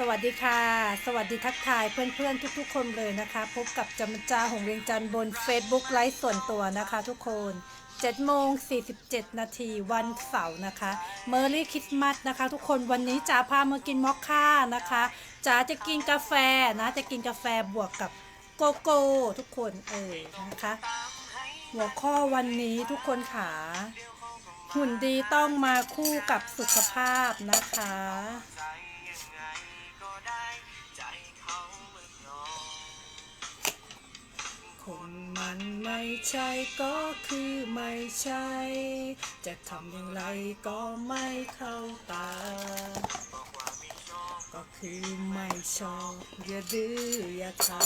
สวัสดีค่ะ สวัสดีทักทายเพื่อนๆ ทุกๆ คนเลยนะคะ พบกับจำมันจาหงเวียงจันทร์บน Facebook ไลฟ์ส่วนตัวนะคะทุกคน7โมง47 นาทีวันเสาร์นะคะเมอร์รี่คริสต์มาสนะคะ ทุกคนวันนี้จ๋าพามากินมอคค่านะคะจ๋าจะกินกาแฟนะจะกินกาแฟบวกกับโกโก้ทุกคนเออนะคะ หัวข้อวันนี้ทุกคนขาหุ่นดีต้องมาคู่กับสุขภาพนะคะ มันไม่ใช่ก็คือไม่ใช่ จะทำอย่างไรก็ไม่เข้าตา ก็คือไม่ชอบ อย่าดื้ออย่าทำ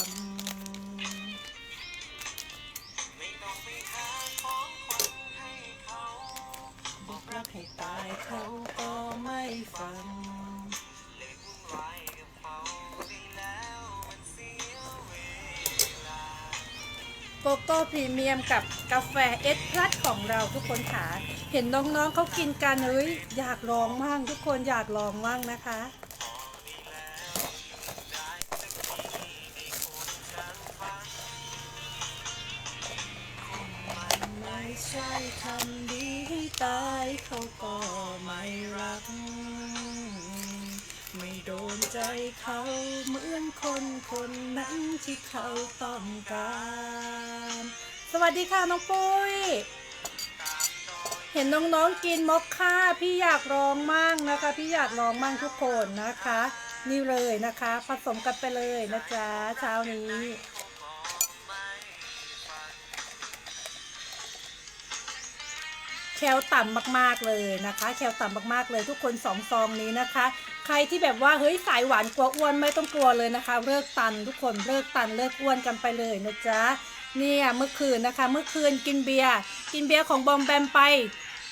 บอกรักให้ตายเขาก็ไม่ฟัง โกโก้พรีเมียมกับกาแฟเอสพลัสของเราทุกคนค่ะ เห็นน้องๆเขากินกันเฮ้ยอยากลองมั่งทุกคนอยากลองมั่งนะคะ เขาต้องการ สวัสดีค่ะน้องปุ้ย เห็นน้องๆกินมอคค่าพี่อยากลองมั่งนะคะ พี่อยากลองมั่งทุกคนนะคะ นี่เลยนะคะ ผสมกันไปเลยนะจ๊ะเช้านี้แคลต่ำมากๆเลยนะคะ แคลต่ำมากๆเลยทุกคนสองซองนี้นะคะ รที่แบบว่าเฮ้ยสายหวานกลัวอ้วนไม่ต้องกลัวเลยนะคะ เลิกตันทุกคนเลิกตันเลิกอ้วนกันไปเลยนะจ๊ะเนี่ยเมื่อคืนนะคะ เมื่อคืนกินเบียร์กินเบียร์ของบอมแบมไป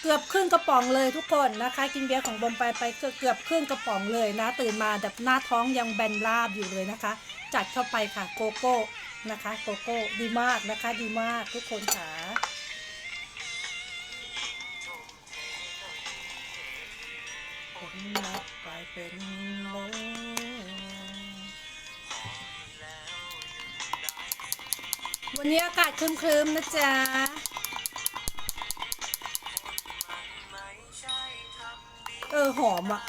เกือบครึ่งกระป๋องเลยทุกคนนะคะ กินเบียร์ของบอมไปไปเกือบเกือบครึ่งกระป๋องเลยนะ ตื่นมาแบบหน้าท้องยังแบนราบอยู่เลยนะคะ จัดเข้าไปค่ะโกโก้นะคะโกโก้ดีมากนะคะ ดีมากทุกคนค่ะ ผลลัพธ์กลายเป็นลมวันนี้อากาศครึมๆนะจ๊ะเออหอมอะ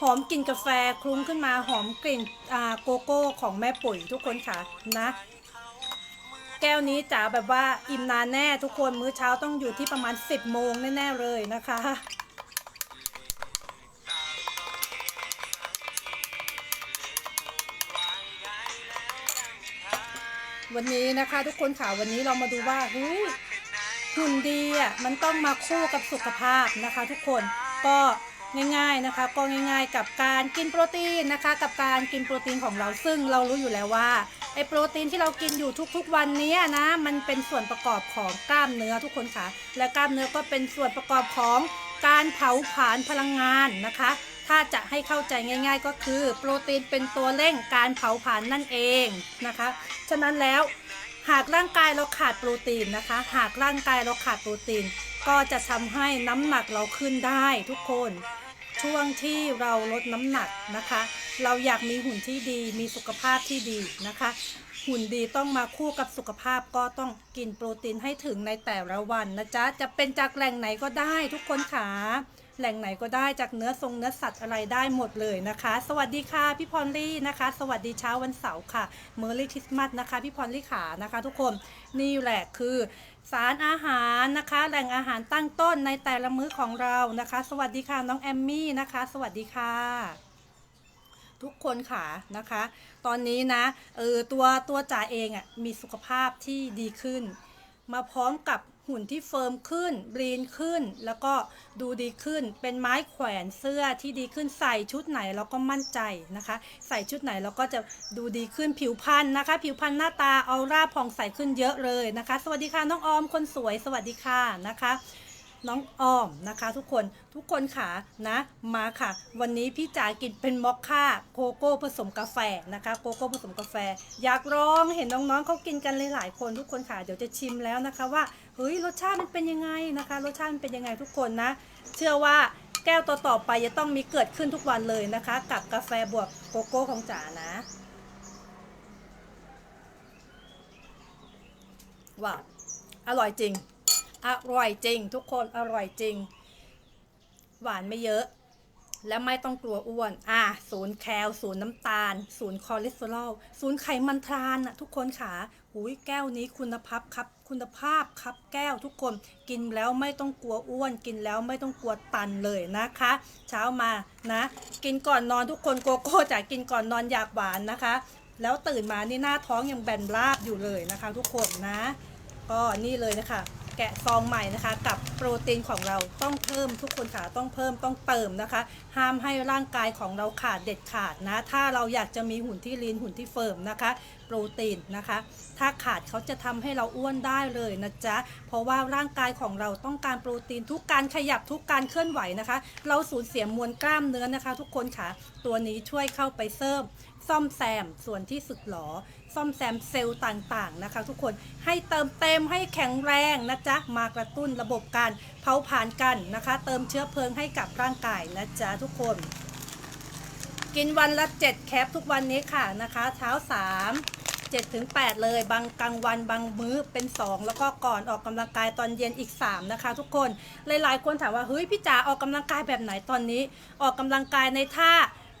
หอมกลิ่นกาแฟคลุ้งขึ้นมาหอมกลิ่นอ่าโกโก้ของแม่ปุ๋ยทุกคนค่ะนะ แก้วนี้จ๋าแบบว่าอิ่มนานแน่ทุกคนมื้อเช้าต้องอยู่ที่ประมาณ 10โมงแน่ ๆ เลยนะคะ วันนี้นะคะทุกคนค่ะวันนี้เรามาดูว่าเฮ้ยหุ่นดีอะมันต้องมาคู่กับสุขภาพนะคะ ทุกคนก็ง่ายๆนะคะ ก็ง่ายๆ กับการกินโปรตีนนะคะ กับการกินโปรตีนของเราซึ่งเรารู้อยู่แล้วว่าไอโปรตีนที่เรากินอยู่ทุกๆวันนี้นะมันเป็นส่วนประกอบของกล้ามเนื้อทุกคนค่ะ และกล้ามเนื้อก็เป็นส่วนประกอบของการเผาผลาญพลังงานนะคะ ถ้าจะให้เข้าใจง่าย ๆ ก็คือ โปรตีนเป็นตัวเร่งการเผาผลาญนั่นเองนะคะ ฉะนั้นแล้วหากร่างกายเราขาดโปรตีนนะคะ หากร่างกายเราขาดโปรตีน ก็จะทำให้น้ำหนักเราขึ้นได้ทุกคน ช่วงที่เราลดน้ำหนักนะคะ เราอยากมีหุ่นที่ดีมีสุขภาพที่ดีนะคะ หุ่นดีต้องมาคู่กับสุขภาพก็ต้องกินโปรตีนให้ถึงในแต่ละวันนะจ๊ะจะเป็นจากแหล่งไหนก็ได้ทุกคนขา แหล่งไหนก็ได้จากเนื้อทรงเนื้อสัตว์อะไรได้หมดเลยนะคะ สวัสดีค่ะพี่พรลี่นะคะ สวัสดีเช้าวันเสาร์ค่ะเมอร์รี่คริสต์มาสนะคะ พี่พรลี่ขานะคะ ทุกคนนี่แหละคือสารอาหารนะคะ แหล่งอาหารตั้งต้นในแต่ละมื้อของเรานะคะ สวัสดีค่ะน้องแอมมี่นะคะ สวัสดีค่ะ ทุกคนค่ะนะคะ ตอนนี้นะเออตัวตัวจ่าเองอะ่ะมีสุขภาพที่ดีขึ้น มาพร้อมกับหุ่นที่เฟิร์มขึ้นบรีนขึ้น แล้วก็ดูดีขึ้น เป็นไม้แขวนเสื้อที่ดีขึ้นใส่ชุดไหนเราก็มั่นใจนะคะ ใส่ชุดไหนเราก็จะดูดีขึ้นผิวพรรณนะคะ ผิวพรรณหน้าตาออร่าผ่องใสขึ้นเยอะเลยนะคะ สวัสดีค่ะน้องออมคนสวยสวัสดีค่ะนะคะ น้องออมนะคะ ทุกคนทุกคนค่ะนะมาค่ะ วันนี้พี่จ๋ากินเป็นมอคค่าโกโก้ผสมกาแฟนะคะโกโก้ผสมกาแฟ อยากลองเห็นน้องๆเขากินกันหลายๆคนทุกคนค่ะเดี๋ยวจะชิมแล้วนะคะว่าเฮ้ยรสชาติมันเป็นยังไงนะคะ รสชาติมันเป็นยังไงทุกคนนะ เชื่อว่าแก้วต่อๆไปจะต้องมีเกิดขึ้นทุกวันเลยนะคะ กับกาแฟบวกโกโก้ของจ๋านะว้าอร่อยจริง อร่อยจริง ทุกคนอร่อยจริง หวานไม่เยอะ และไม่ต้องกลัวอ้วน อะศูนย์แคลศูนย์น้ำตาล ศูนย์คอเลสเตอรอลศูนย์ไขมันทรานอะทุกคนขาหุยแก้วนี้คุณภาพครับ คุณภาพครับแก้วทุกคนกินแล้วไม่ต้องกลัวอ้วน กินแล้วไม่ต้องกลัวตันเลยนะคะ เช้ามานะ กินก่อนนอนทุกคนโกโก้จะกินก่อนนอนอยากหวานนะคะ แล้วตื่นมานี่หน้าท้องยังแบนราบอยู่เลยนะคะ ทุกคนนะ ก็นี่เลยนะคะ แกะซองใหม่นะคะ กับโปรตีนของเราต้องเพิ่มทุกคนค่ะต้องเพิ่มต้องเติมนะคะ ห้ามให้ร่างกายของเราขาดเด็ดขาดนะ ถ้าเราอยากจะมีหุ่นที่ลีนหุ่นที่เฟิร์มนะคะ โปรตีนนะคะ ถ้าขาดเขาจะทำให้เราอ้วนได้เลยนะจ๊ะเพราะว่าร่างกายของเราต้องการโปรตีนทุกการขยับทุกการเคลื่อนไหวนะคะ เราสูญเสียมวลกล้ามเนื้อนะคะ ทุกคนค่ะตัวนี้ช่วยเข้าไปเสริม ซ่อมแซมส่วนที่สึกหรอ ซ่อมแซมเซลล์ต่างๆนะคะ ทุกคนให้เติมเต็มให้แข็งแรงนะจ๊ะมากระตุ้นระบบการเผาผลาญกันนะคะ เติมเชื้อเพลิงให้กับร่างกายนะจ๊ะทุกคน กินวันละ 7 แคปทุกวันนี้ค่ะนะคะเช้า 3 7ถึง8เลย บางกลางวันบางมื้อเป็น 2 แล้วก็ก่อนออกกำลังกายตอนเย็นอีก 3 นะคะ ทุกคนหลายๆคนถามว่าเฮ้ยพี่จ๋าออกกำลังกายแบบไหนตอนนี้ ออกกำลังกายในท่า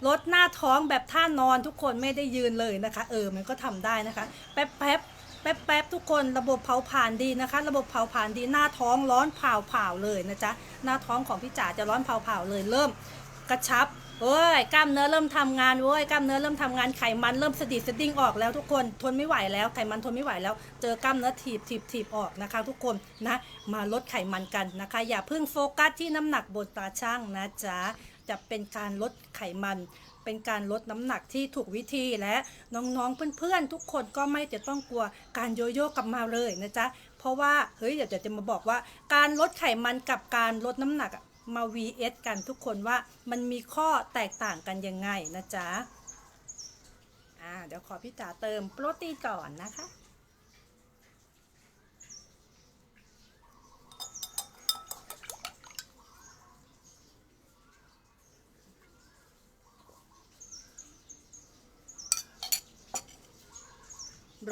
ลดหน้าท้องแบบท่านอนทุกคนไม่ได้ยืนเลยนะคะ เออมันก็ทำได้นะคะ แป๊บแป๊บแป๊บแป๊บทุกคนระบบเผาผลาญดีนะคะ ระบบเผาผลาญดีหน้าท้องร้อนเผาเผาเลยนะจ๊ะหน้าท้องของพี่จ๋าจะร้อนเผาเผาเลยเริ่มกระชับโอ้ยกล้ามเนื้อเริ่มทำงานโว้ยกล้ามเนื้อเริ่มทำงานไขมันเริ่มสะดิดสะดิ้งออกแล้วทุกคนทนไม่ไหวแล้วไขมันทนไม่ไหวแล้ว เจอกล้ามเนื้อถีบถีบถีบออกนะคะ ทุกคนนะ มาลดไขมันกันนะคะ อย่าเพิ่งโฟกัสที่น้ำหนักบนตาช่างนะจ๊ะ จะเป็นการลดไขมัน เป็นการลดน้ำหนักที่ถูกวิธีและน้องๆเพื่อนๆ ทุกคนก็ไม่จะต้องกลัวการโยโย่กลับมาเลยนะจ๊ะเพราะว่าเฮ้ยเดี๋ยวจะมาบอกว่า การลดไขมันกับการลดน้ำหนักมา vs กันทุกคนว่ามันมีข้อแตกต่างกันยังไงนะจ๊ะอ่าเดี๋ยวขอพี่จ๋าเติมโปรตีนก่อนนะคะ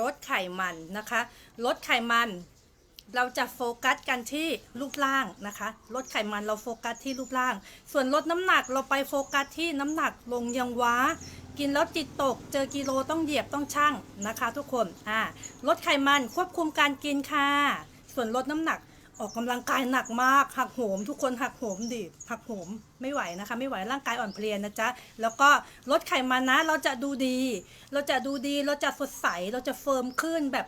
ลดไขมันนะคะ ลดไขมัน เราจะโฟกัสกันที่รูปร่างนะคะ ลดไขมันเราโฟกัสที่รูปร่าง ส่วนลดน้ำหนักเราไปโฟกัสที่น้ำหนักลงยังว้า กินแล้วจิตตก เจอกิโลต้องเหยียบต้องชั่งนะคะ ทุกคนอ่าลดไขมันควบคุมการกินค่ะ ส่วนลดน้ำหนัก ออกกำลังกายหนักมาก หักโหม ทุกคนหักโหมดิหักโหมไม่ไหวนะคะ ไม่ไหวร่างกายอ่อนเพลียนะจ๊ะแล้วก็ลดไขมันนะ เราจะดูดี เราจะดูดีเราจะสดใสเราจะเฟิร์มขึ้นแบบ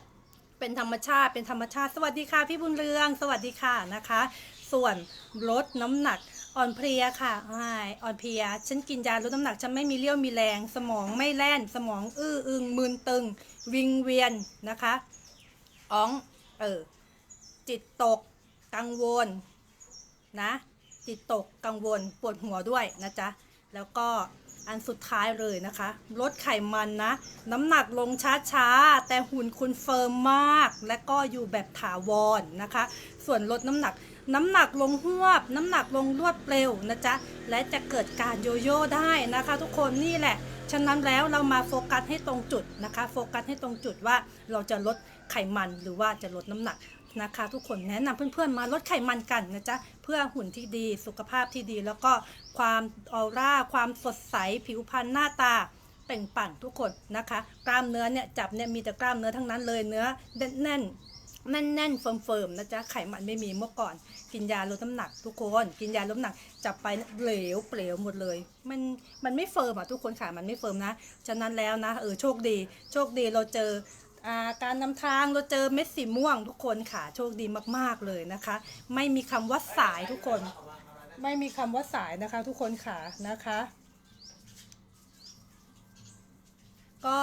เป็นธรรมชาติ เป็นธรรมชาติ สวัสดีค่ะพี่บุญเรือง สวัสดีค่ะนะคะ ส่วนลดน้ำหนักอ่อนเพลียค่ะอ่อนเพลีย ฉันกินยาลดน้ำหนัก ฉันไม่มีเรี่ยวมีแรง สมองไม่แล่น สมองอื้ออึงมึนตึง วิงเวียนนะคะอ๋อง เออ จิตตก กังวลนะจิตตกกังวลปวดหัวด้วยนะจ๊ะแล้วก็อันสุดท้ายเลยนะคะ ลดไขมันนะ น้ำหนักลงช้าๆ แต่หุ่นคุณเฟิร์มมาก และก็อยู่แบบถาวรนนะคะ ส่วนลดน้ำหนัก น้ำหนักลงหวบ น้ำหนักลงรวดเร็วนะจ๊ะ และจะเกิดการโยโย่ได้นะคะ ทุกคนนี่แหละ ฉะนั้นแล้วเรามาโฟกัสให้ตรงจุดนะคะ โฟกัสให้ตรงจุดว่าเราจะลดไขมันหรือว่าจะลดน้ำหนัก นะคะ ทุกคนแนะนำเพื่อนๆมาลดไขมันกันนะจ๊ะเพื่อหุ่นที่ดีสุขภาพที่ดี แล้วก็ความออร่า ความสดใสผิวพรรณหน้าตาเป่งปั่งทุกคนนะคะ กล้ามเนื้อเนี่ยจับเนี่ยมีแต่กล้ามเนื้อทั้งนั้นเลยเนื้อแน่นๆแน่นเฟิร์มๆนะจ๊ะไขมันไม่มีเมื่อก่อน กินยาลดน้ำหนัก ทุกคนกินยาลดน้ำหนักจับไปเหลวเปลวหมดเลย มันมันไม่เฟิร์มอะทุกคนค่ะมันไม่เฟิร์มนะฉะนั้นแล้วนะเออโชคดี โชคดีเราเจอ การนำทางเราเจอเม็ดสีม่วงทุกคนค่ะโชคดีมากๆเลยนะคะ ไม่มีคำว่าสายทุกคน ไม่มีคำว่าสายนะคะ ทุกคนค่ะนะคะ ก็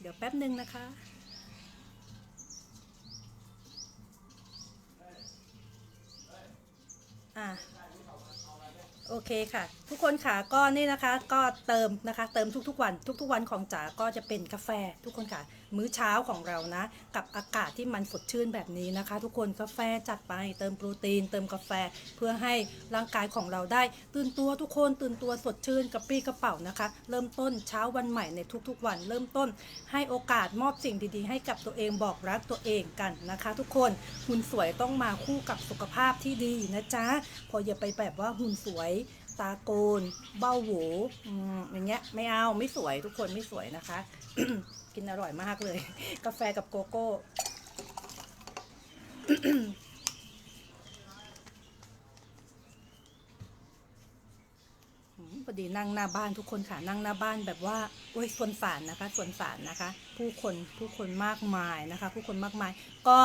เดี๋ยวแป๊บหนึ่งนะคะอะ โอเคค่ะ ทุกคนค่ะก็นี่นะคะก็เติมนะคะ เติมทุกๆวัน ทุกๆวันของจ๋าก็จะเป็นกาแฟทุกคนค่ะ มื้อเช้าของเรานะ กับอากาศที่มันสดชื่นแบบนี้นะคะ ทุกคนกาแฟจัดไปเติมโปรตีน เติมกาแฟเพื่อให้ร่างกายของเราได้ ตื่นตัวทุกคนตื่นตัวสดชื่นกระปรี้กระเป๋านะคะ เริ่มต้นเช้าวันใหม่ในทุกๆ วัน เริ่มต้น ให้โอกาสมอบสิ่งดีๆ ให้กับตัวเองบอกรักตัวเองกันนะคะ ทุกคนหุ่นสวยต้องมาคู่กับสุขภาพที่ดีนะจ๊ะพออย่าไปแบบว่าหุ่นสวยตาโกน เบ้าหูอย่างเงี้ยไม่เอาไม่สวยทุกคนไม่สวยนะคะ กินอร่อยมากเลย กาแฟกับโกโก้พอดีนั่งหน้าบ้านทุกคนค่ะนั่งหน้าบ้านแบบว่าโอ้ยสวนสารนะคะสวนสารนะคะ ผู้คนผู้คนมากมายนะคะ ผู้คนมากมาย ก็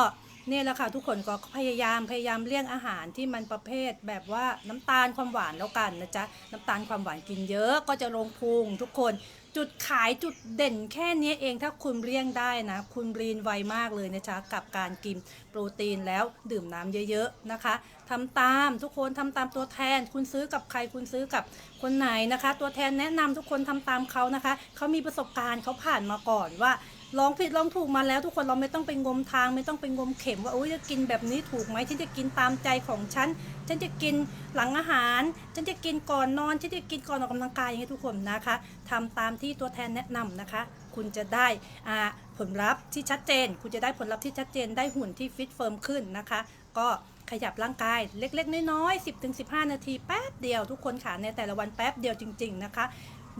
เนี่ยแหละค่ะทุกคนก็พยายามพยายามเลี่ยงอาหารที่มันประเภทแบบว่าน้ำตาลความหวานแล้วกันนะจ๊ะน้ำตาลความหวานกินเยอะก็จะลงพุงทุกคน จุดขายจุดเด่นแค่นี้เองถ้าคุณเลี่ยงได้นะ คุณรีนไวมากเลยนะจ๊ะกับการกินโปรตีนแล้วดื่มน้ำเยอะๆนะคะทำตามทุกคนทำตามตัวแทน คุณซื้อกับใครคุณซื้อกับคนไหนนะคะ ตัวแทนแนะนำทุกคนทำตามเขานะคะเขามีประสบการณ์เขาผ่านมาก่อนว่าลองผิดลองถูกมาแล้วทุกคนเราไม่ต้องไปงมทาง ไม่ต้องไปงมเข็มว่าโอ้ยจะกินแบบนี้ถูกไหมฉันจะกินตามใจของฉัน ฉันจะกินหลังอาหาร ฉันจะกินก่อนนอน ฉันจะกินก่อนออกกำลังกายอย่างนี้ทุกคนนะคะทำตามที่ตัวแทนแนะนำนะคะ คุณจะได้ผลลัพธ์ที่ชัดเจน คุณจะได้ผลลัพธ์ที่ชัดเจน ได้หุ่นที่ฟิตเฟิร์มขึ้นนะคะ ก็ขยับร่างกายเล็ก ๆ น้อยๆ10-15 นาทีแป๊บเดียวทุกคนค่ะในแต่ละวันแป๊บเดียวจริง ๆ นะคะ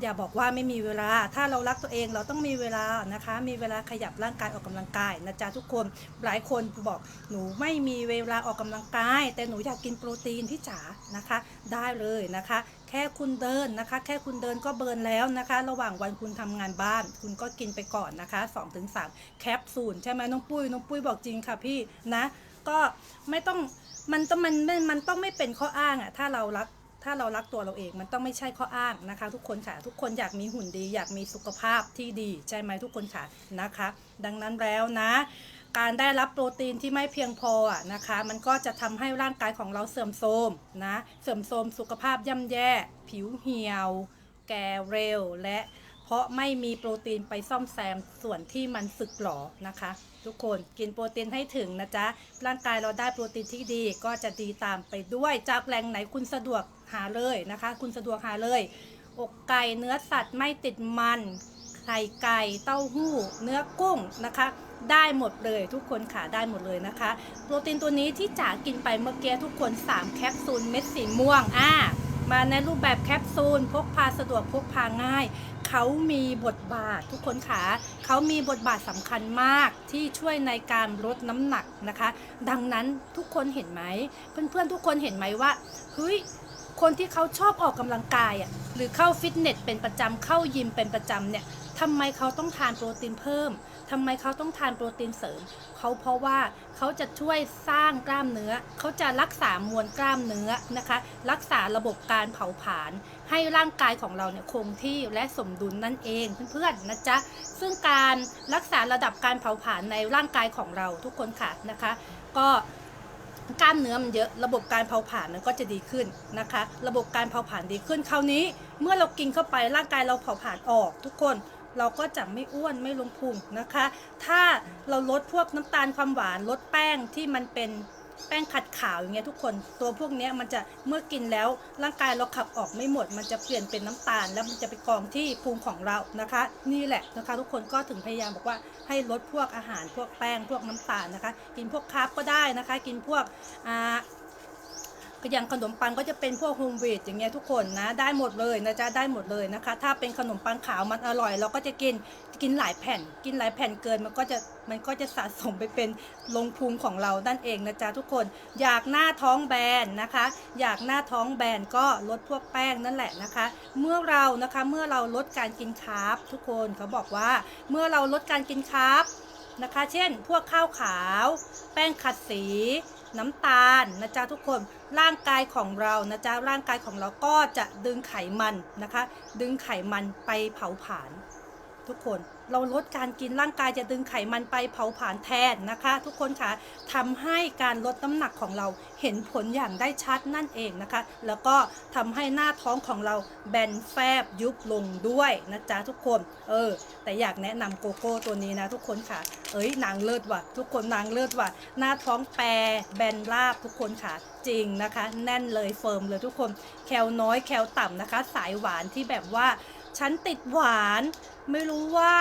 อย่าบอกว่าไม่มีเวลา ถ้าเรารักตัวเองเราต้องมีเวลานะคะ มีเวลาขยับร่างกายออกกำลังกายนะจ๊ะทุกคน หลายคนบอกหนูไม่มีเวลาออกกำลังกาย แต่หนูอยากกินโปรตีนพี่จ๋านะคะ ได้เลยนะคะ แค่คุณเดินนะคะ แค่คุณเดินก็เบิร์นแล้วนะคะ ระหว่างวันคุณทำงานบ้าน คุณก็กินไปก่อนนะคะ 2-3 แคปซูลใช่ไหมน้องปุ้ยน้องปุ้ยบอกจริงค่ะพี่นะ ก็ไม่ต้องมันต้องมันมันมันต้องไม่เป็นข้ออ้างอะถ้าเรารัก ถ้าเรารักตัวเราเองมันต้องไม่ใช่ข้ออ้างนะคะ ทุกคนค่ะทุกคนอยากมีหุ่นดี อยากมีสุขภาพที่ดีใช่ไหมทุกคนค่ะนะคะ ดังนั้นแล้วนะ การได้รับโปรตีนที่ไม่เพียงพอนะคะ มันก็จะทำให้ร่างกายของเราเสื่อมโทรมนะเสื่อมโทรมสุขภาพย่ำแย่ ผิวเหี่ยว แก่เร็ว และเพราะไม่มีโปรตีนไปซ่อมแซมส่วนที่มันสึกหรอนะคะ ทุกคนกินโปรตีนให้ถึงนะจ๊ะร่างกายเราได้โปรตีนที่ดีก็จะดีตามไปด้วยจากแหล่งไหนคุณสะดวก หาเลยนะคะ คุณสะดวกหาเลย อกไก่เนื้อสัตว์ไม่ติดมันไข่ไก่เต้าหู้ เนื้อกุ้งนะคะ ได้หมดเลยทุกคนค่ะได้หมดเลยนะคะ โปรตีนตัวนี้ที่จ๋ากินไปเมื่อกี้ทุกคน 3 แคปซูลเม็ดสีม่วงอ่ามาในรูปแบบแคปซูลพกพาสะดวกพกพาง่าย เขามีบทบาททุกคนค่ะเขามีบทบาทสำคัญมากที่ช่วยในการลดน้ำหนักนะคะ ดังนั้นทุกคนเห็นไหม เพื่อนๆทุกคนเห็นไหมว่าเฮ้ย คนที่เขาชอบออกกำลังกายอะหรือเข้าฟิตเนสเป็นประจำเข้ายิมเป็นประจำเนี่ยทำไมเขาต้องทานโปรตีนเพิ่มทำไมเขาต้องทานโปรตีนเสริม เขาเพราะว่าเขาจะช่วยสร้างกล้ามเนื้อ เขาจะรักษามวลกล้ามเนื้อนะคะ รักษาระบบการเผาผลาญให้ร่างกายของเราเนี่ยคงที่และสมดุลนั่นเองเพื่อนๆนะจ๊ะซึ่งการรักษาระดับการเผาผลาญในร่างกายของเราทุกคนค่ะนะคะ ก็ กล้ามเนื้อมันเยอะระบบการเผาผลาญมันก็จะดีขึ้นนะคะ ระบบการเผาผลาญดีขึ้นคราวนี้ เมื่อเรากินเข้าไปร่างกายเราเผาผลาญออก ทุกคนเราก็จะไม่อ้วนไม่ลงพุงนะคะ ถ้าเราลดพวกน้ำตาลความหวานลดแป้งที่มันเป็น แป้งขัดขาวอย่างเงี้ยทุกคนตัวพวกเนี้ยมันจะเมื่อกินแล้วร่างกายเราขับออกไม่หมด มันจะเปลี่ยนเป็นน้ำตาล แล้วมันจะไปกองที่ภูมิของเรานะคะ นี่แหละนะคะ ทุกคนก็ถึงพยายามบอกว่าให้ลดพวกอาหารพวกแป้งพวกน้ำตาลนะคะ กินพวกคาร์บก็ได้นะคะ กินพวกอ่า อย่างขนมปังก็จะเป็นพวกโฮมเวดอย่างเงี้ยทุกคนนะ ได้หมดเลยนะจ๊ะได้หมดเลยนะคะ ถ้าเป็นขนมปังขาวมันอร่อย เราก็จะกินกินหลายแผ่น กินหลายแผ่นเกินมันก็จะมันก็จะสะสมไปเป็นลงพุงของเรานั่นเองนะจ๊ะทุกคน อยากหน้าท้องแบนนะคะ อยากหน้าท้องแบนก็ลดพวกแป้งนั่นแหละนะคะ เมื่อเรานะคะเมื่อเราลดการกินคาร์บทุกคนเขาบอกว่าเมื่อเราลดการกินคาร์บ นะคะ เช่น พวกข้าวขาว แป้งขัดสี น้ำตาลนะจ๊ะทุกคนร่างกายของเรานะจ๊ะร่างกายของเราก็จะดึงไขมันนะคะ ดึงไขมันไปเผาผลาญ ทุกคนเราลดการกินร่างกายจะดึงไขมันไปเผาผลาญแทนนะคะ ทุกคนคะทำให้การลดน้ำหนักของเราเห็นผลอย่างได้ชัดนั่นเองนะคะ แล้วก็ทำให้หน้าท้องของเราแบนแฟบยุบลงด้วยนะจ๊ะทุกคน เออ แต่อยากแนะนำโกโก้ตัวนี้นะทุกคนค่ะ เอ้ยนางเลิศว่ะ ทุกคนนางเลิศว่ะ หน้าท้องแปรแบนราบทุกคนค่ะจริงนะคะ แน่นเลยเฟิร์มเลยทุกคน แคลน้อยแคลต่ำนะคะ สายหวานที่แบบว่า ฉันติดหวาน ไม่รู้ว่า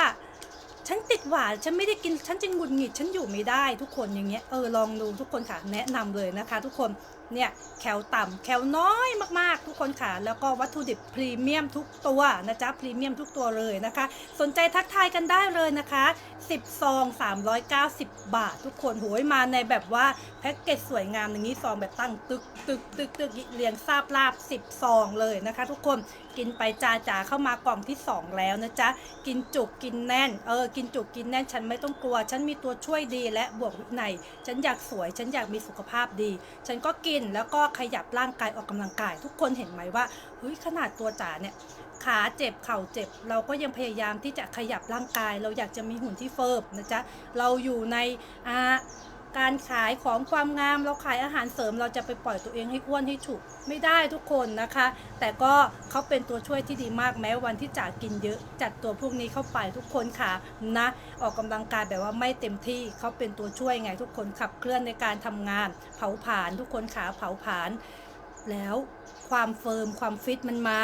ฉันติดหวาน ฉันไม่ได้กิน ฉันจึงหงุดหงิด ฉันอยู่ไม่ได้ทุกคนอย่างเงี้ย เออ ลองดูทุกคนค่ะ แนะนำเลยนะคะ ทุกคน เนี่ย แคลต่ำแคลน้อยมากๆ ทุกคนค่ะ แล้วก็วัตถุดิบพรีเมียมทุกตัวนะจ๊ะ พรีเมียมทุกตัวเลยนะคะ สนใจทักทายกันได้เลยนะคะ 10ซอง390 บาท ทุกคน โหยมาในแบบว่าแพ็กเกจสวยงามอย่างนี้ซองแบบตั้งตึกตึกตึกตึกเรียงซาบลาบ 10ซองเลยนะคะ ทุกคน กินไปจาจ๋าเข้ามากล่องที่ 2 แล้วนะจ๊ะกินจุกกินแน่นเออกินจุกกินแน่นฉันไม่ต้องกลัว ฉันมีตัวช่วยดีและบวกวินัยฉันอยากสวย ฉันอยากมีสุขภาพดี ฉันก็กินแล้วก็ขยับร่างกายออกกำลังกาย ทุกคนเห็นไหมว่าเฮ้ยขนาดตัวจ๋าเนี่ยขาเจ็บเข่าเจ็บ เราก็ยังพยายามที่จะขยับร่างกาย เราอยากจะมีหุ่นที่เฟิร์มนะจ๊ะเราอยู่ในอ่า การขายของความงามเราขายอาหารเสริม เราจะไปปล่อยตัวเองให้อ้วนให้ฉุกไม่ได้ทุกคนนะคะ แต่ก็เขาเป็นตัวช่วยที่ดีมากแม้วันที่จ๋ากินเยอะ จัดตัวพวกนี้เข้าไปทุกคนค่ะนะออกกำลังกายแบบว่าไม่เต็มที่เขาเป็นตัวช่วยไงทุกคนขับเคลื่อนในการทำงาน เผาผลาญทุกคนขาเผาผลาญแล้วความเฟิร์มความฟิตมันมา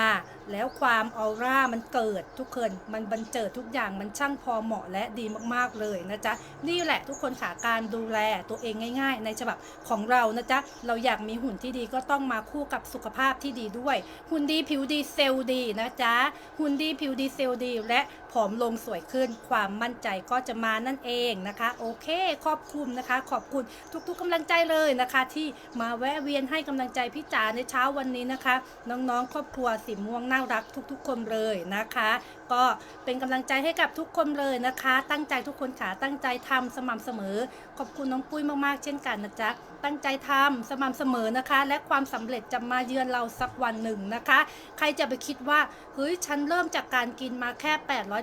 แล้วความออร่ามันเกิดทุกคนมันบันเจิดทุกอย่างมันช่างพอเหมาะและดีมากๆเลยนะจ๊ะนี่แหละทุกคนค่ะการดูแลตัวเองง่าย ๆ ในฉบับของเรานะจ๊ะเราอยากมีหุ่นที่ดีก็ต้องมาคู่กับสุขภาพที่ดีด้วย หุ่นดีผิวดีเซลล์ดีนะจ๊ะหุ่นดีผิวดีเซลล์ดี และผอมลงสวยขึ้น ความมั่นใจก็จะมานั่นเองนะคะ โอเคขอบคุณนะคะ ขอบคุณทุกๆกำลังใจเลยนะคะ ที่มาแวะเวียนให้กำลังใจพี่จ๋าในเช้าวันนี้นะคะ น้องๆ ครอบครัวสีม่วงน่ารักทุก ๆ คนเลยนะคะ ก็เป็นกำลังใจให้กับทุกคนเลยนะคะ ตั้งใจทุกคนค่ะตั้งใจทำสม่ำเสมอ ขอบคุณน้องปุ้ยมากๆ เช่นกันนะจ๊ะตั้งใจทำสม่ำเสมอนะคะ และความสำเร็จจะมาเยือนเราสักวันหนึ่งนะคะ ใครจะไปคิดว่าเฮ้ยฉันเริ่มจากการกินมาแค่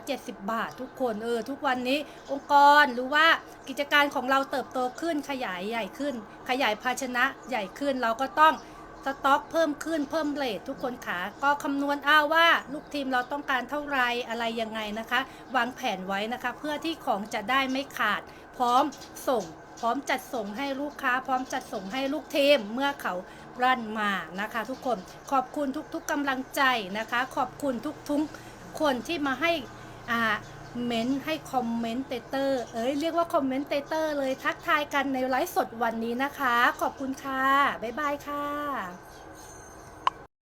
870 บาท ทุกคนเออทุกวันนี้องค์กรหรือว่ากิจการของเราเติบโตขึ้นขยายใหญ่ขึ้น ขยายภาชนะใหญ่ขึ้นเราก็ต้อง สต็อกเพิ่มขึ้นเพิ่มเลททุกคนขาก็คำนวณเอาว่าลูกทีมเราต้องการเท่าไรอะไรยังไงนะคะ วางแผนไว้นะคะ เพื่อที่ของจะได้ไม่ขาด พร้อมส่ง พร้อมจัดส่งให้ลูกค้า พร้อมจัดส่งให้ลูกทีมเมื่อเขารั่นมานะคะ ทุกคนขอบคุณทุกๆกำลังใจนะคะ ขอบคุณทุกๆคนที่มาให้อ่า เมนต์ให้คอมเมนเตเตอร์เอ้ยเรียกว่าคอมเมนเตเตอร์เลยทักทายกันในไลฟ์สดวันนี้นะคะ ขอบคุณค่ะ บ๊ายบายค่ะ